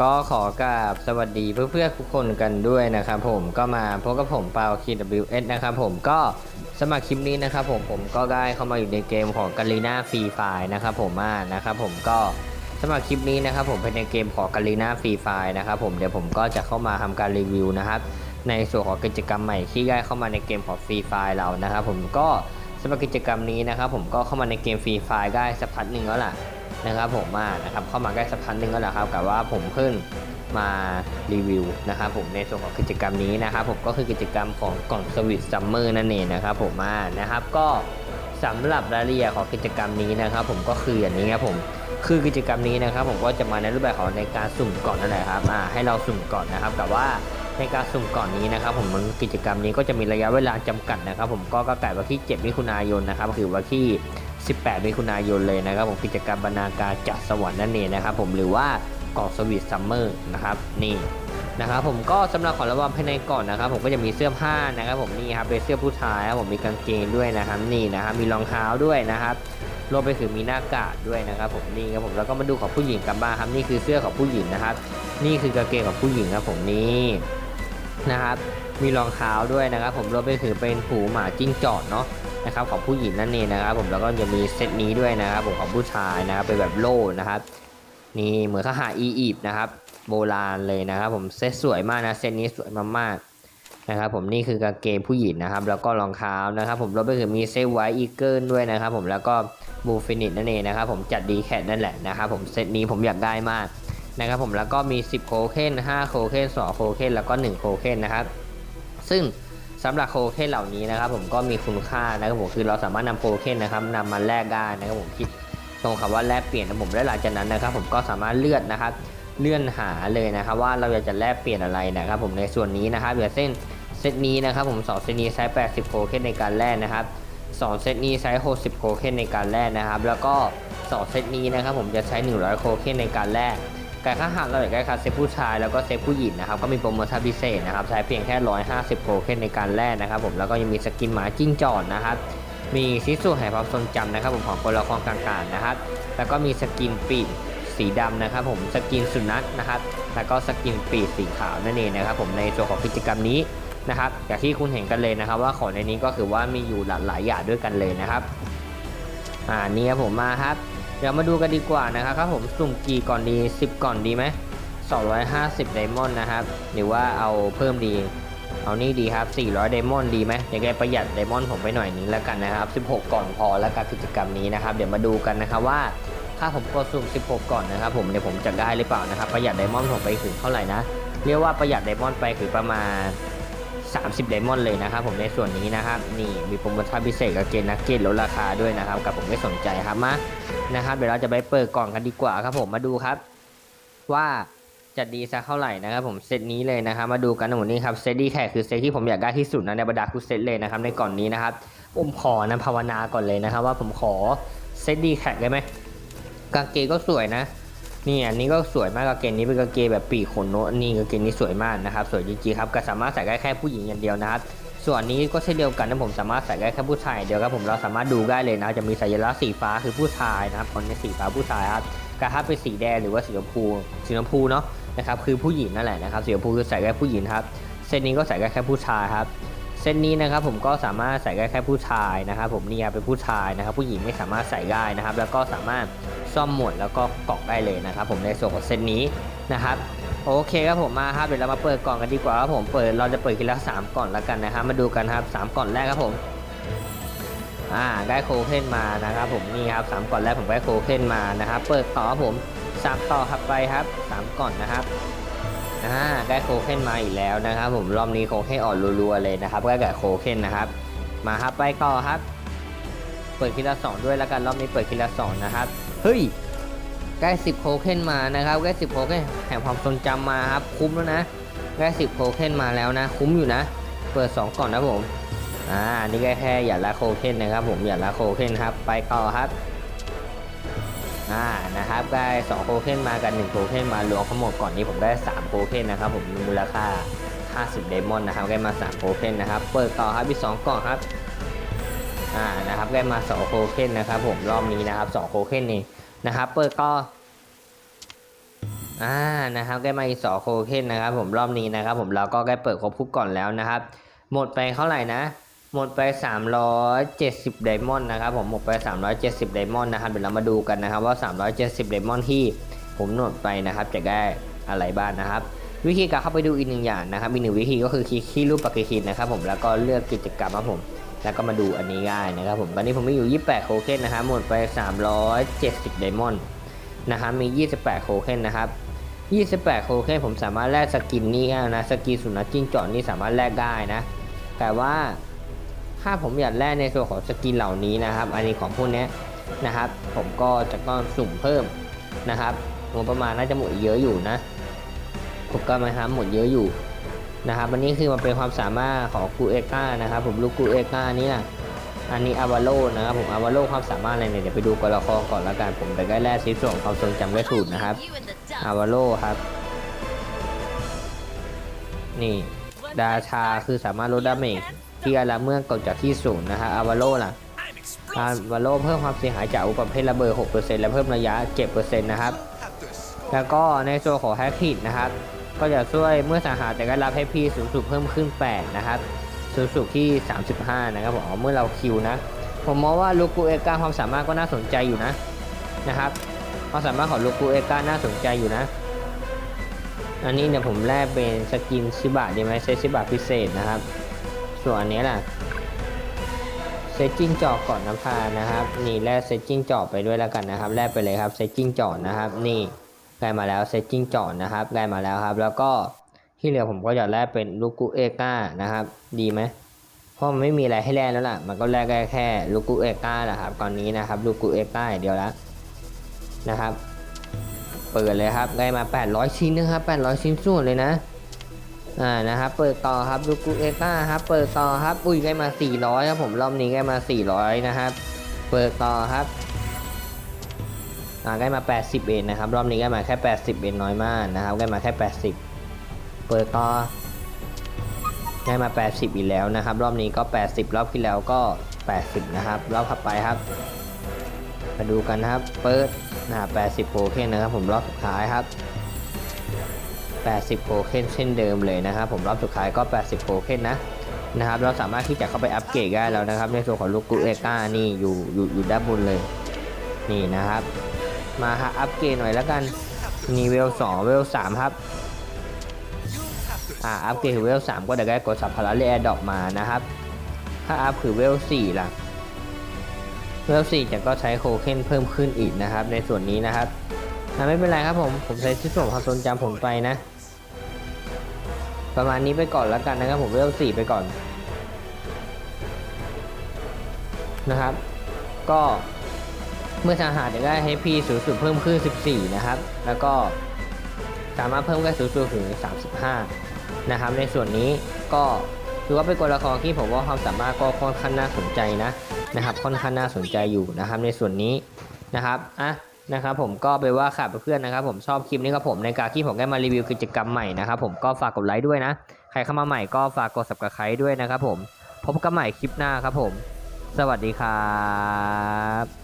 ก็ขอกราบสวัสดีเพื่อนๆทุกคนกันด้วยนะครับผมก็มาพบกับผมเปา KWS นะครับผมก็สมัครคลิปนี้นะครับผมผมก็ได้เข้ามาอยู่ในเกมของกาลีนาฟรีไฟนะครับผมอ่านะครับผมก็สมัครคลิปนี้นะครับผมเป็นในเกมของกาลีนาฟรีไฟนะครับผมเดี๋ยวผมก็จะเข้ามาทำการรีวิวนะครับในส่วนของกิจกรรมใหม่ที่ได้เข้ามาในเกมของฟรีไฟเรานะครับผมก็สำหรับกิจกรรมนี้นะครับผมก็เข้ามาในเกมฟรีไฟได้สักพักหนึ่งแล้วล่ะ นะครับผมมานะครับเข้ามาใกล้สักพันหนึ่งก็แล้วครับกับว่าผมเพิ่งมารีวิวนะครับผมในส่วนของกิจกรรมนี้นะครับผมก็คือกิจกรรมของกล่องสวิตซัมเมอร์นั่นเองนะครับผมมานะครับก็สำหรับรายละเอียดของกิจกรรมนี้นะครับ ผมก็คืออย่างนี้ครับผมคือกิจกรรมนี้นะครับผมก็จะมาในรูปแบบของในการสุ่มก่อนนั่นแหละครับอ่าให้เราสุ่มก่อนนะครับแต่ว่าในการสุ่มก่อนนี้นะครับ ผมมันกิจกรรมนี้ก็จะมีระยะเวลาจำกัดนะครับ ผมก็ก็ไก่วันที่ 7 มิถุนายนนะครับ คือวันที่ 18มิถุนายนเลยนะครับผมกิจกรรมบรรณาการจัดสวรรค์นั่นเองนะครับผมหรือว่ากล่องสวิตซัมเมอร์นะครับนี่นะครับผมก็สำหรับของรางวัลภายในก่อนนะครับ ผมก็จะมีเสื้อผ้านะครับ ผมนี่ครับเป็นเสื้อผู้ชายครับผมมีกางเกงด้วยนะครับนี่นะครับมีรองเท้าด้วยนะครับรวมไปถึงมีหน้ากากด้วยนะครับ ผมนี่ครับผมแล้วก็มาดูของผู้หญิงกันบ้างครับ นี่คือเสื้อของผู้หญิงนะครับ นี่คือกางเกงของผู้หญิงครับผมนี่นะครับ มีรองเท้าด้วยนะครับ ผมรวมไปถึงเป็นหูหมาจิ้งจอกเนาะนะครับของผู้หญิงนั่นเองนะครับ ผมแล้วก็จะมีเซตนี้ด้วยนะครับ ผมของผู้ชายนะครับเป็นแบบโล่นะครับ นี่เหมือนทหารอียิปต์นะครับ โบราณเลยนะครับ ผมเซตสวยมากนะเซตนี้สวยมากๆนะครับ ผมนี่คือกางเกงผู้หญิงนะครับ แล้วก็รองเท้านะครับ ผมรวมไปถึงมีเซตไวท์อีเกิลด้วยนะครับ ผมแล้วก็บูฟินิตนั่นเองนะครับ ผมจัดดีแคทนั่นแหละนะครับ ผมเซตนี้ผมอยากได้มากนะครับผมแล้วก็มี 10 โคเคน5 โคเคน2 โคเคนแล้วก็ 1 โคเคนนะครับ ซึ่งสำหรับโคเคนเหล่านี้นะครับ ผมก็มีคุณค่านะครับผมคือเราสามารถนำโคเคนนะครับนำมาแลกได้นะครับผมคิดตรงคำว่าแลกเปลี่ยนนะผมและหลังจากนั้นนะครับ ผมก็สามารถเลือนนะครับเลื่อนหาเลยนะครับว่าเราอยากจะแลกเปลี่ยนอะไรนะครับ ผมในส่วนนี้นะครับอย่างเช่นเซตนี้นะครับผม2เซตนี้ใช้ 80โคเคนในการแลกนะครับ2เซตนี้ใช้ 60โคเคนในการแลกนะครับ แล้วก็2เซตนี้นะครับผมจะใช้ 100โคเคนในการแลก แต่ถ้าหากเราอยากได้คัสเซตผู้ชายแล้วก็เซตผู้หญิงนะครับก็มีโปรโมชั่นพิเศษนะครับใช้เพียงแค่ 150โคเคนในการแลกนะครับผมแล้วก็ยังมีสกินหมาจิ้งจอดนะครับมีซิสูแห่งความทรงจำนะครับผมของตัวละครต่างๆนะครับแล้วก็มีสกินปีกสีดำนะครับผมสกินสุนัขนะครับแล้วก็สกินปีกสีขาวนั่นเองนะครับผมในส่วนของกิจกรรมนี้นะครับอย่างที่คุณเห็นกันเลยนะครับ ว่าของในนี้ก็คือว่ามีอยู่หลากหลายอย่างด้วยกันเลยนะครับอ่านี่ครับผมมาครับ ดี๋ยวมาดูกันดีกว่านะครับครับผมสุ่มกี่ก่อนดี 10 ก่อนดีไหม250ไดมอนด์นะครับ หรือว่าเอาเพิ่มดี เอานี่ดีครับ 400ไดมอนด์ดีไหมยังไงประหยัดไดมอนด์ผมไปหน่อยนึงแล้วกันนะครับ 16 ก่อนพอแล้วกับกิจกรรมนี้นะครับ เดี๋ยวมาดูกันนะครับว่าถ้าผมกดสุ่ม 16 ก่อนนะครับ ผมเดี๋ยวผมจะได้หรือเปล่านะครับ ประหยัดไดมอนด์ผมไปถึงเท่าไหร่นะ เรียกว่าประหยัดไดมอนด์ไปคือประมาณ 30 ไดมอนด์เลยนะครับ ผมในส่วนนี้นะครับ นี่มีโปรโมชั่นพิเศษกับเกณฑ์นักเก็ตลดราคาด้วยนะครับ กับผมไม่สนใจครับมา นะครับเดี๋ยวเราจะไปเปิดกล่องกันดีกว่าครับผมมาดูครับ ว่าจะดีสักเท่าไหร่นะครับผมเซตนี้เลยนะครับมาดูกันนะผมนี่ครับเซตดีแค่คือเซตที่ผมอยากได้ที่สุดนะในบรรดาทุเซตเลยนะครับในก่อนนี้นะครับผมขอนะภาวนาก่อนเลยนะครับ ว่าผมขอเซตดีแค่ได้ไหมกางเกงก็สวยนะนี่อันนี้ก็สวยมากกางเกงนี้เป็นกางเกงแบบปีกขนนกนี่กางเกงนี้สวยมากนะครับสวยจริงๆครับก็สามารถใส่ได้แค่ผู้หญิงอย่างเดียวนะครับ ส่วนนี้ก็เช่นเดียวกันนะผมสามารถใส่ได้แค่ผู้ชายเดียวครับผมเราสามารถดูได้เลยนะจะมีสัญลักษณ์สีฟ้าคือผู้ชายนะครับคนในสีฟ้าผู้ชายครับกระถ้าเป็นสีแดงหรือว่าสีชมพูสีชมพูเนาะนะครับคือผู้หญิงนั่นแหละนะครับสีชมพูคือใส่ได้ผู้หญิงครับเส้นนี้ก็ใส่ได้แค่ผู้ชายครับเส้นนี้นะครับผมก็สามารถใส่ได้แค่ผู้ชายนะครับผมนี่เป็นผู้ชายนะครับผู้หญิงไม่สามารถใส่ได้นะครับ แล้วก็สามารถซ่อมหมดแล้วก็กรอกได้เลยนะครับ ผมในส่วนของเส้นนี้นะครับ โอเคครับผมมาครับเดี๋ยวเรามาเปิดกล่องกันดีกว่าครับผมเปิดเราจะเปิดทีละสามกล่อนแล้วกันนะครับมาดูกันครับสามกล่อนแรกครับผมอ่าได้โคเคนมานะครับผมนี่ครับสามกล่อนแรกผมได้โคเคนมานะครับเปิดต่อผมสามต่อครับไปครับสามกล่อนนะครับอ่าได้โคเคนมาอีกแล้วนะครับ ผมรอบนี้โคเคนอ่อนรัวๆเลยนะครับได้แก่โคเคนนะครับ มาครับไปต่อครับ เปิดทีละสองด้วยแล้วกันรอบนี้เปิดทีละสองนะครับเฮ้ย ได้10โคเคนมานะครับได้10โคเคนแห่งความทรงจำมาครับคุ้มแล้วนะได้10โคเคนมาแล้วนะ คุ้มอยู่นะ เปิด2ก่อนนะผมอ่านี่ก็แค่อย่าละโคเคนนะครับ ผมอย่าละโคเคนครับ ไปต่อครับอ่านะครับได้2โคเคนมากัน1โคเคนมารวมทั้งหมดก่อนนี้ผมได้3โคเคนนะครับ ผมมีมูลค่า50เดมอนนะครับได้มา3โคเคนนะครับ เปิดต่อครับอีก2กล่องครับ อ่า นะครับได้มา2โคเคนนะครับ ผมรอบนี้นะครับ2โคเคนนี่ นะครับ เปิดก็อ่านะครับได้มาอีกสองโคเคนนะครับ ผมรอบนี้นะครับ ผมเราก็ได้เปิดครบทุกก่อนแล้วนะครับ หมดไปเท่าไหร่นะ หมดไป 370ไดมอนด์นะครับ ผมหมดไป 370ไดมอนด์นะครับเดี๋ยวเรามาดูกันนะครับ ว่า 370ไดมอนด์ที่ผมหมดไปนะครับ จะได้อะไรบ้างนะครับ วิธีการเข้าไปดูอีกหนึ่งอย่างนะครับอีกหนึ่งวิธีก็คือคลิกที่รูปปฏิทินนะครับ ผมแล้วก็เลือกกิจกรรมครับผม แล้วก็มาดูอันนี้ได้นะครับผมตอนนี้ผมมีอยู่ 28 โคเคนนะครับหมดไป 370 ไดมอนด์นะครับมี 28 โคเคนนะครับ 28 โคเคนผมสามารถแลกสกินนี่ได้นะสกินสุนัขจิ้งจอกนี่สามารถแลกได้นะ แต่ว่าถ้าผมอยากแลกในส่วนของสกินเหล่านี้นะครับ อันนี้ของพวกนี้นะครับ ผมก็จะต้องสุ่มเพิ่มนะครับงบประมาณน่าจะหมดเยอะอยู่นะถูกก็ไหมครับหมดเยอะอยู่ นะครับอันนี้คือมันเป็นความสามารถของกูเอก้านะครับผมลูกกูเอก้านี่นะอันนี้อาวาโลนะครับผมอาวาโลความสามารถอะไรเนี่ยเดี๋ยวไปดูกละครก่อนละกันผมแต่ได้แรกซิส่วนของความทรงจำได้ถูกนะครับอาวาโลครับ นี่ดาชาคือสามารถลดดาเมจที่อะไรเมื่อกดจากที่สูงนะฮะอาวาโลล่ะอาวาโลเพิ่มความเสียหายจากอาวุธประเภทระเบิด 6%และเพิ่มระยะ 7%นะครับแล้วก็ในส่วนของแฮกคิดนะครับ ก็จะช่วยเมื่อสังหารแต่ก็รับให้พี่สูงสุดเพิ่มขึ้น 8 นะครับ สูงสุดที่ 35 นะครับผมเมื่อเราคิวนะ ผมมองว่าลูกูเอก้าความสามารถก็น่าสนใจอยู่นะนะครับ ความสามารถของลูกูเอก้าน่าสนใจอยู่นะ อันนี้เนี่ยผมแลกเป็นสกินชิบะดีไหมเซชิบะพิเศษนะครับ ส่วนอันนี้ล่ะเซตจิ้งจอกก่อนน้ำพานะครับ นี่แลกเซตจิ้งจอกไปด้วยแล้วกันนะครับแลกไปเลยครับเซตจิ้งจอกนะครับนี่ ได้มาแล้วเซตจิ้งจอกนะครับได้มาแล้วครับ แล้วก็ที่เหลือผมก็จะแลกเป็นลูกูเอก้านะครับ ดีไหมเพราะมันไม่มีอะไรให้แลกแล้วล่ะ มันก็แลกได้แค่ลูกูเอก้าแหละครับตอนนี้นะครับลูกูเอก้าอย่างเดียวแล้วนะครับ เปิดเลยครับได้มา 800 ชิ้นนะครับ 800 ชิ้นส่วนเลยนะอ่านะครับเปิดต่อครับลูกูเอต้าครับเปิดต่อครับอุ้ยได้มา 400ครับผมรอบนี้ได้มา 400 นะครับ เปิดต่อครับ ได้มา 80 เองนนะครับ รอบนี้ได้มาแค่ 80 เองน้อยมากนะครับ ได้มาแค่ 80 เปิดต่อได้มา 80 อีกแล้วนะครับ รอบนี้ก็ 80 รอบที่แล้วก็ 80 นะครับ รอบถัดไปครับ มาดูกันนะครับ เปิดนะ80โพเคนนะครับ ผมรอบสุดท้ายครับ 80โพเคนเช่นเดิมเลยนะครับ ผมรอบสุดท้ายก็ 80โพเคนนะนะครับ เราสามารถที่จะเข้าไปอัปเกรดได้แล้วนะครับ ในส่วนของลูกกูเอก้านี่อยู่อยู่อยู่ด้านบนเลย นี่นะครับ มาฮะอัปเกรดหน่อยแล้วกันนี่เวล2เวล3ครับอ่าอัปเกรดเวล3ก็จะได้กดสัมภาระเรียดอกมานะครับ ถ้าอัพคือเวล4ล่ะเวล4จะก็ใช้โคเคนเพิ่มขึ้นอีกนะครับ ในส่วนนี้นะครับไม่เป็นไรครับผมผมใช้ที่ส่วนความทรงจำผมไปนะ ประมาณนี้ไปก่อนแล้วกันนะครับผมเวล4ไปก่อนนะครับ ก็ เมื่อทหารจะได้ให้พีสูงสุดเพิ่มขึ้น 14 นะครับ แล้วก็สามารถเพิ่มได้สูงสุดถึง 35 นะครับ ในส่วนนี้ก็ถือว่าเป็นกลละครที่ผมว่าความสามารถก็ค่อนข้างน่าสนใจนะนะครับ ค่อนข้างน่าสนใจอยู่นะครับ ในส่วนนี้นะครับอะนะครับผมก็ไปว่าขาดเพื่อนนะครับ ผมชอบคลิปนี้ครับผมในการที่ผมได้มารีวิวกิจกรรมใหม่นะครับผมก็ฝากกดไลค์ด้วยนะ ใครเข้ามาใหม่ก็ฝากกด subscribe ด้วยนะครับผมพบกันใหม่คลิปหน้าครับผม สวัสดีครับ